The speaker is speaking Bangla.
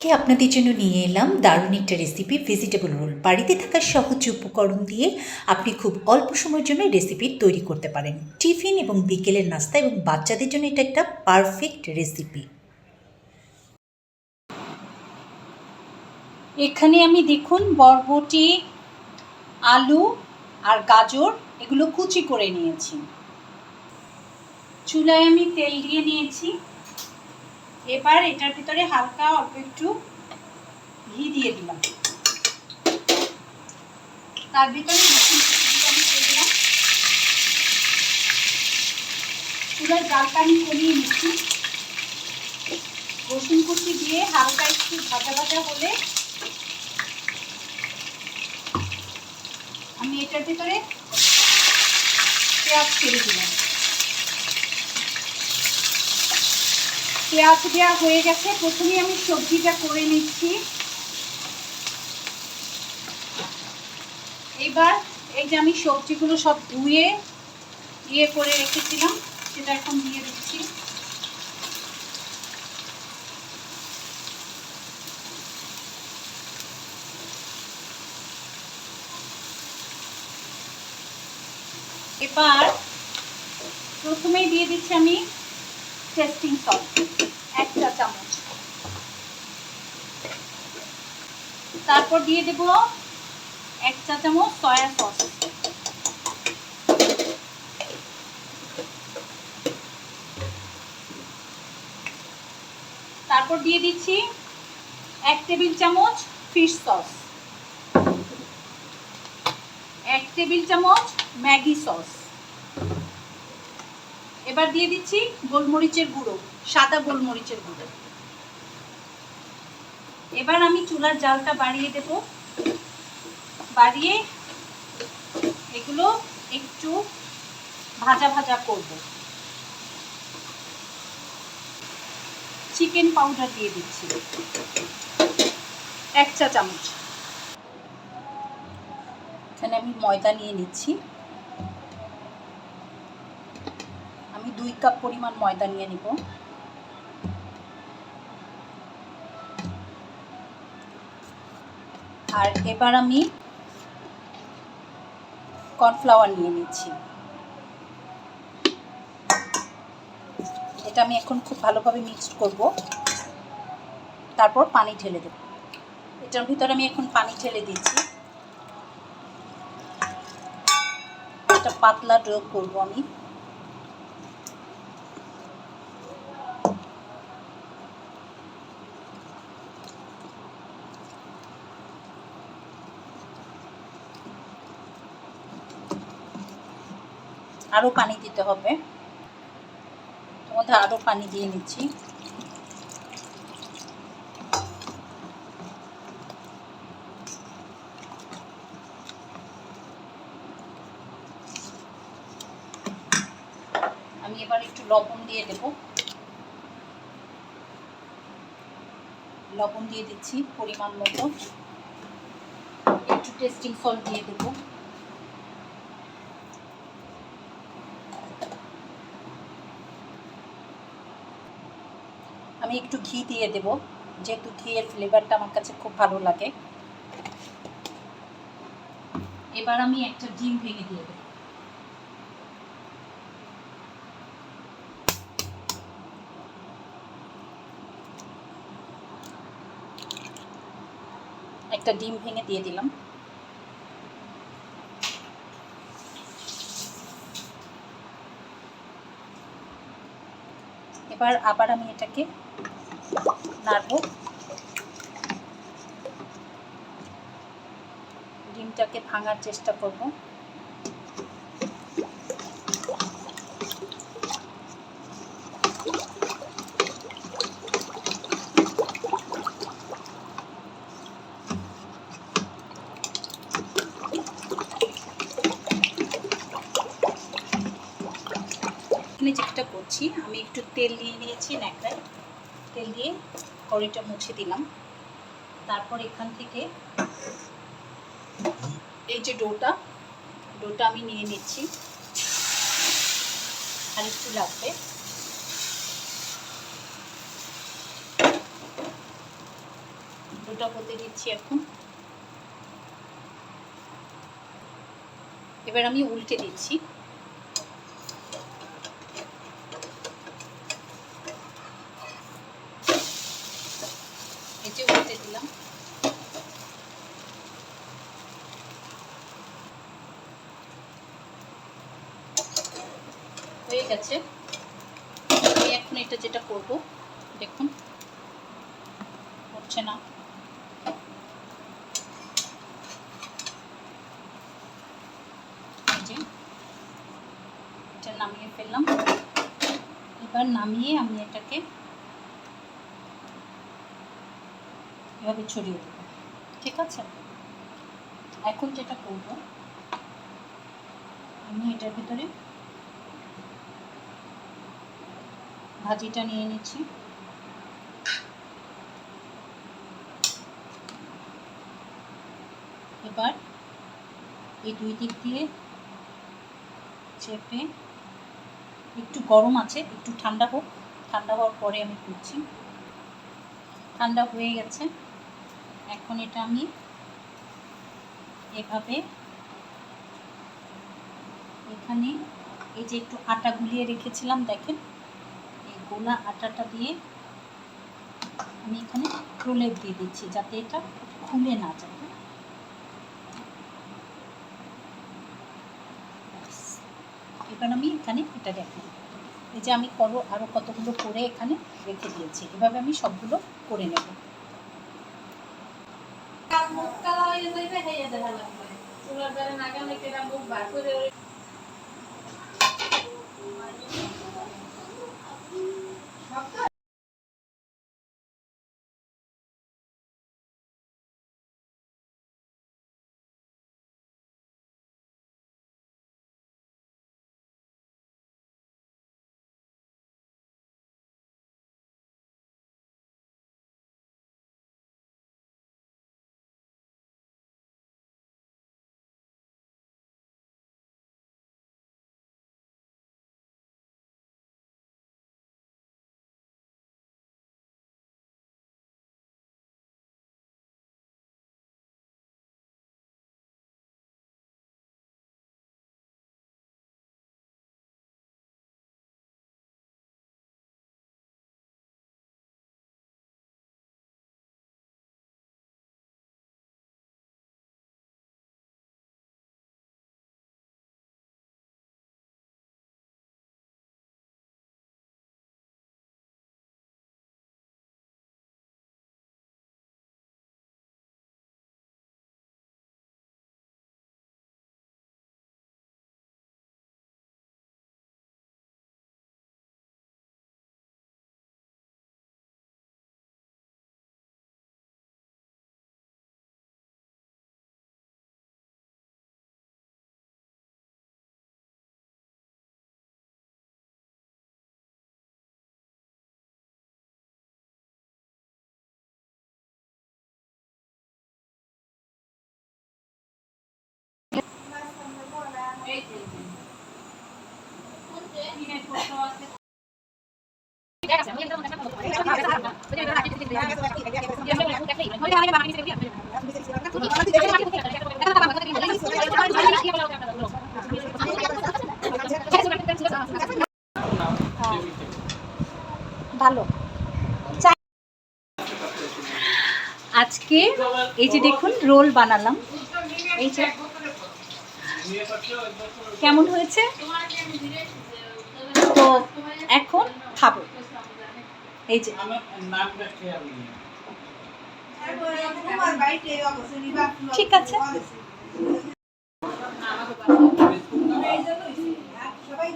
কে আপনাদের জন্য নিয়ে এলাম দারুণ একটা রেসিপি ভেজিটেবল রোল বাড়িতে থাকা সহজ উপকরণ দিয়ে আপনি খুব অল্প সময়ের জন্য রেসিপি তৈরি করতে পারেন। টিফিন এবং বিকেলের নাস্তা এবং বাচ্চাদের জন্য এটা একটা পারফেক্ট রেসিপি এখানে আমি দেখুন বরবটি, আলু আর গাজর এগুলো কুচি করে নিয়েছি। চুলায় আমি তেল দিয়ে নিয়েছি। এবার এটার ভিতরে হালকা অল্প একটু ঘি দিয়ে দিলাম। তার ভিতরে চুলার জালটা আমি কমিয়ে নিচ্ছি। রসুন কুচি দিয়ে হালকা একটু ভাজা ভাজা হলে আমি এটার ভিতরে পেঁয়াজ ছেড়ে দিলাম। পেঁয়াজ দেওয়া হয়ে গেছে। প্রথমে আমি সবজিটা করে নিচ্ছি। এবার এই যে আমি সবজিগুলো সব ধুয়ে ইয়ে করে রেখেছিলাম, সেটা এখন দিয়ে দিচ্ছি। এবার প্রথমেই দিয়ে দিচ্ছি আমি টেস্টিং সল্ট এক চা চামচ। তারপর দিয়ে দেব এক চা চামচ সয়া সস তারপর দিয়ে দিচ্ছি এক টেবিল চামচ ফিশ সস এক টেবিল চামচ ম্যাগি সস এবার দিয়ে দিচ্ছি গোলমরিচের গুঁড়ো, সাদা গোলমরিচের গুঁড়ো। এবার আমি চুলার জালটা বাড়িয়ে দেব। বাড়িয়ে এগুলো একটু ভাজা ভাজা করব। চিকেন পাউডার দিয়ে দিচ্ছি। এক চা চামচ। এখানে আমি ময়দা নিয়ে নিচ্ছি। দুই কাপ পরিমাণ ময়দা নিয়ে নিব। আর এবার আমি কর্নফ্লাওয়ার নিয়ে নিচ্ছি। এটা আমি এখন খুব ভালোভাবে মিক্সড করব। তারপর পানি ঢেলে দেব। এটার ভিতরে আমি এখন পানি ঢেলে দিচ্ছি। একটা পাতলা ডো করব আমি। আরও পানি দিতে হবে। তোমাদের আরও পানি দিয়ে নিচ্ছি। আমি এবার একটু লবণ দিয়ে দেব। লবণ দিয়ে দিচ্ছি পরিমাণ মতো। একটু টেস্টিং সল্ট দিয়ে দেবো। আমি একটু ঘি দিয়ে দেব, যেহেতু ঘিয়ের ফ্লেভারটা আমার কাছে খুব ভালো লাগে। এবার আমি একটা ডিম ভেঙে দিয়ে দেব। একটা ডিম ভেঙে দিয়ে দিলাম। এবার আবার আমি এটাকে নাড়ব। ডিমটাকে ভাঙার চেষ্টা করব এখানে করছি আমি একটু তেল দিয়ে নিয়েছি ন্যাকড়ায় তেল দিয়ে কড়িটা মুছে দিলাম। তারপর এখান থেকে এই যে ডোটা ডোটা আমি নিয়ে নিচ্ছি। আর একটু লাগবে। দুটা হতে দিচ্ছি এখন। এবার আমি উল্টে দিচ্ছি এই যে উল্টে দিলাম হয়ে গেছে। এখন এটা যেটা করব, দেখুন। হচ্ছে না। এটা নামিয়ে ফেললাম। এবার নামিয়ে আমি এটাকে এভাবে ছড়িয়ে দেবো। ঠিক আছে? এখন যেটা করব, আমি এটার ভিতরে ভাজিটা নিয়ে নিচ্ছি। এবার এই দুই দিক দিয়ে চেপে একটু গরম আছে, একটু ঠান্ডা হোক। ঠান্ডা হওয়ার পরে আমি করছি। ঠান্ডা হয়ে গেছে। এখন এটা আমি এভাবে এখানে এই যে একটু আটা গুলিয়ে রেখেছিলাম, দেখেন? গোলা আটাটা দিয়ে আমি এখানে প্রলেপ দিয়ে দিচ্ছি যাতে এটা খুলে না যায়। এবার আমি এখানে এটা রেখে এই যে আমি করো আরও কতগুলো করে এখানে রেখে দিয়েছি, এভাবে আমি সবগুলো করে নেব। 아까 ভালো। আজকে এই যে দেখুন রোল বানালাম। এই যে। কেমন হয়েছে? তো এখন খাব। এই যে। ঠিক আছে। সবাই